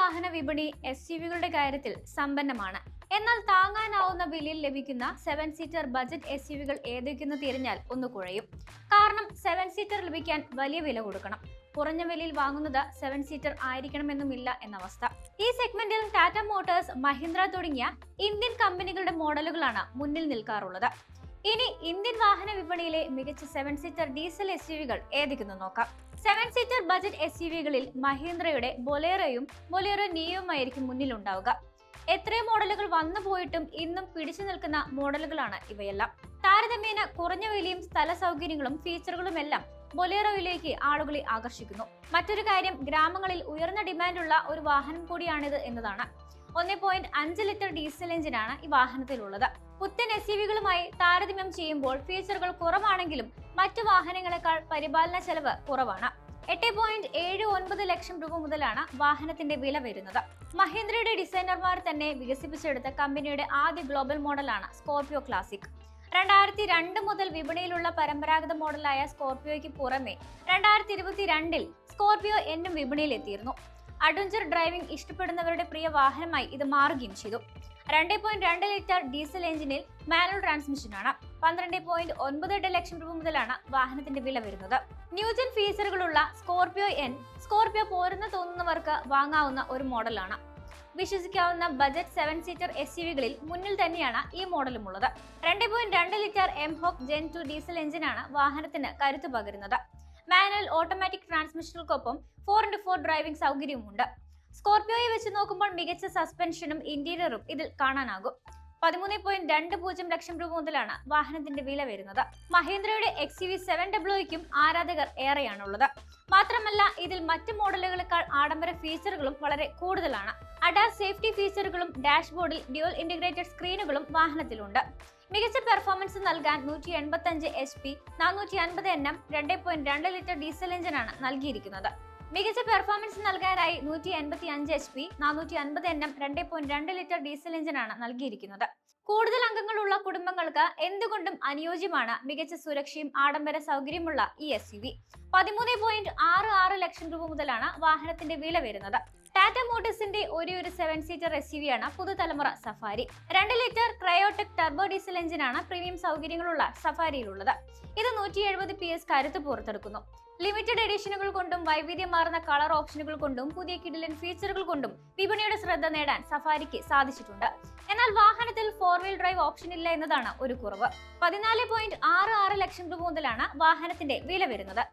വാഹന വിപണി S U വികളുടെ കാര്യത്തിൽ സമ്പന്നമാണ്. എന്നാൽ താങ്ങാനാവുന്ന വിലയിൽ ലഭിക്കുന്ന seven seater budget S U വികൾ ഏതൊക്കെയെന്ന് തിരഞ്ഞാൽ ഒന്ന് കുഴയും. കാരണം സെവൻ സീറ്റർ ലഭിക്കാൻ വലിയ വില കൊടുക്കണം. കുറഞ്ഞ വിലയിൽ വാങ്ങുന്നത് സെവൻ സീറ്റർ ആയിരിക്കണമെന്നുമില്ല എന്ന അവസ്ഥ ഈ സെഗ്മെന്റിൽ ടാറ്റ മോട്ടോഴ്സ് മഹീന്ദ്ര തുടങ്ങിയ ഇന്ത്യൻ കമ്പനികളുടെ മോഡലുകളാണ് മുന്നിൽ നിൽക്കാറുള്ളത്. ഇനി ഇന്ത്യൻ വാഹന വിപണിയിലെ മികച്ച seven seater diesel S U വികൾ ഏതൊക്കെയെന്ന് നോക്കാം. Seven seater budget S U വികളിൽ മഹീന്ദ്രയുടെ ബൊലേറോയും ബൊലേറോ നിയോയുമായിരിക്കും മുന്നിലുണ്ടാവുക. എത്രയോ മോഡലുകൾ വന്നു പോയിട്ടും ഇന്നും പിടിച്ചു നിൽക്കുന്ന മോഡലുകളാണ് ഇവയെല്ലാം. താരതമ്യേന കുറഞ്ഞ വിലയും സ്ഥല സൗകര്യങ്ങളും ഫീച്ചറുകളും എല്ലാം ബൊലേറോയിലേക്ക് ആളുകളെ ആകർഷിക്കുന്നു. മറ്റൊരു കാര്യം ഗ്രാമങ്ങളിൽ ഉയർന്ന ഡിമാൻഡുള്ള ഒരു വാഹനം കൂടിയാണിത് എന്നതാണ്. ഒന്നേ പോയിന്റ് അഞ്ച് ലിറ്റർ ഡീസൽ എഞ്ചിനാണ് ഈ വാഹനത്തിലുള്ളത്. പുത്തൻ എസ് വികളുമായി താരതമ്യം ചെയ്യുമ്പോൾ ഫീച്ചറുകൾ കുറവാണെങ്കിലും മറ്റു വാഹനങ്ങളെക്കാൾ പരിപാലന ചെലവ് കുറവാണ്. എട്ട് പോയിന്റ് ഏഴ് ഒൻപത് ലക്ഷം രൂപ മുതലാണ് വാഹനത്തിന്റെ വില വരുന്നത്. മഹീന്ദ്രയുടെ ഡിസൈനർമാർ തന്നെ വികസിപ്പിച്ചെടുത്ത കമ്പനിയുടെ ആദ്യ ഗ്ലോബൽ മോഡലാണ് സ്കോർപിയോ ക്ലാസിക്. രണ്ടായിരത്തി രണ്ട് മുതൽ വിപണിയിലുള്ള പരമ്പരാഗത മോഡലായ സ്കോർപിയോയ്ക്ക് പുറമെ രണ്ടായിരത്തി ഇരുപത്തി രണ്ടിൽ സ്കോർപിയോ എന്നും വിപണിയിലെത്തിയിരുന്നു അഡ്വഞ്ചർ ഡ്രൈവിംഗ് ഇഷ്ടപ്പെടുന്നവരുടെ പ്രിയ വാഹനമായി ഇത് മാറുകയും ചെയ്തു. രണ്ട് പോയിന്റ് രണ്ട് ലിറ്റർ ഡീസൽ എഞ്ചിനിൽ മാനുവൽ ട്രാൻസ്മിഷനാണ്. പന്ത്രണ്ട് പോയിന്റ് ഒൻപത് എട്ട് ലക്ഷം രൂപ മുതലാണ് വാഹനത്തിന്റെ വില വരുന്നത്. ന്യൂജൻ ഫീച്ചറുകളുള്ള സ്കോർപിയോ എൻ സ്കോർപിയോ പോരെന്ന് തോന്നുന്നവർക്ക് വാങ്ങാവുന്ന ഒരു മോഡലാണ്. വിശ്വസിക്കാവുന്ന budget seven seater S U വികളിൽ മുന്നിൽ തന്നെയാണ് ഈ മോഡലും ഉള്ളത് രണ്ട് പോയിന്റ് രണ്ട് litre M Hawk Gen two diesel എഞ്ചിനാണ് വാഹനത്തിന് കരുത്തു പകരുന്നത്. മാനുവൽ ഓട്ടോമാറ്റിക് ട്രാൻസ്മിഷനുകൾക്കൊപ്പം ഫോർ ഇന്റു ഫോർ ഡ്രൈവിംഗ് സൗകര്യവുമുണ്ട്. സ്കോർപിയോയെ വെച്ച് നോക്കുമ്പോൾ മികച്ച സസ്പെൻഷനും ഇന്റീരിയറും ഇതിൽ കാണാനാകും. പതിമൂന്ന് പോയിന്റ് രണ്ട് പൂജ്യം ലക്ഷം രൂപ മുതലാണ് വാഹനത്തിന്റെ വില വരുന്നത്. മഹീന്ദ്രയുടെ എക്സ് വി സെവൻ ഡബ്ല്യുയ്ക്കും ആരാധകർ ഏറെയാണുള്ളത്. മാത്രമല്ല ഇതിൽ മറ്റ് മോഡലുകളെക്കാൾ ആഡംബര ഫീച്ചറുകളും വളരെ കൂടുതലാണ്. അഡാ സേഫ്റ്റി ഫീച്ചറുകളും ഡാഷ്ബോർഡിൽ ഡ്യുവൽ ഇന്റഗ്രേറ്റഡ് സ്ക്രീനുകളും വാഹനത്തിലുണ്ട്. മികച്ച പെർഫോമൻസ് നൽകാൻ നൂറ്റി എൺപത്തി അഞ്ച് എച്ച് പി നാനൂറ്റി അൻപത് എൻ എം രണ്ട് പോയിന്റ് രണ്ട് ലിറ്റർ ഡീസൽ എഞ്ചിനാണ് നൽകിയിരിക്കുന്നത്. മികച്ച പെർഫോമൻസ് നൽകാനായി നൂറ്റി എൺപത്തി അഞ്ച് എച്ച് പി നാനൂറ്റി അൻപത് എൻ എം രണ്ട് പോയിന്റ് രണ്ട് ലിറ്റർ ഡീസൽ എഞ്ചിനാണ് നൽകിയിരിക്കുന്നത്. കൂടുതൽ അംഗങ്ങളുള്ള കുടുംബങ്ങൾക്ക് എന്തുകൊണ്ടും അനുയോജ്യമാണ് മികച്ച സുരക്ഷയും ആഡംബര സൗകര്യമുള്ള ഈ എസ് യു വി പതിമൂന്ന് പോയിന്റ് ആറ് ആറ് ലക്ഷം രൂപ മുതലാണ് വാഹനത്തിന്റെ വില വരുന്നത്. ടാറ്റ മോട്ടോഴ്സിന്റെ ഒരേ ഒരു സെവൻ സീറ്റർ എസ് യു ആണ് പുതുതലമുറ സഫാരി. രണ്ട് ലിറ്റർ ക്രയോടെക് ടർബോ ഡീസൽ എഞ്ചിനാണ് പ്രീമിയം സൗകര്യങ്ങളുള്ള സഫാരിയിലുള്ളത്. ഇത് നൂറ്റി എഴുപത് പി എസ് കരുത്ത് പുറത്തെടുക്കുന്നു. ലിമിറ്റഡ് എഡിഷനുകൾ കൊണ്ടും വൈവിധ്യമാർന്ന കളർ ഓപ്ഷനുകൾ കൊണ്ടും പുതിയ കിഡിലൻ ഫീച്ചറുകൾ കൊണ്ടും വിപണിയുടെ ശ്രദ്ധ നേടാൻ സഫാരിക്ക് സാധിച്ചിട്ടുണ്ട്. എന്നാൽ വാഹനത്തിൽ ഫോർ വീൽ ഡ്രൈവ് ഓപ്ഷൻ ഇല്ല എന്നതാണ് ഒരു കുറവ്. പതിനാല് ലക്ഷം രൂപ മുതലാണ് വാഹനത്തിന്റെ വില വരുന്നത്.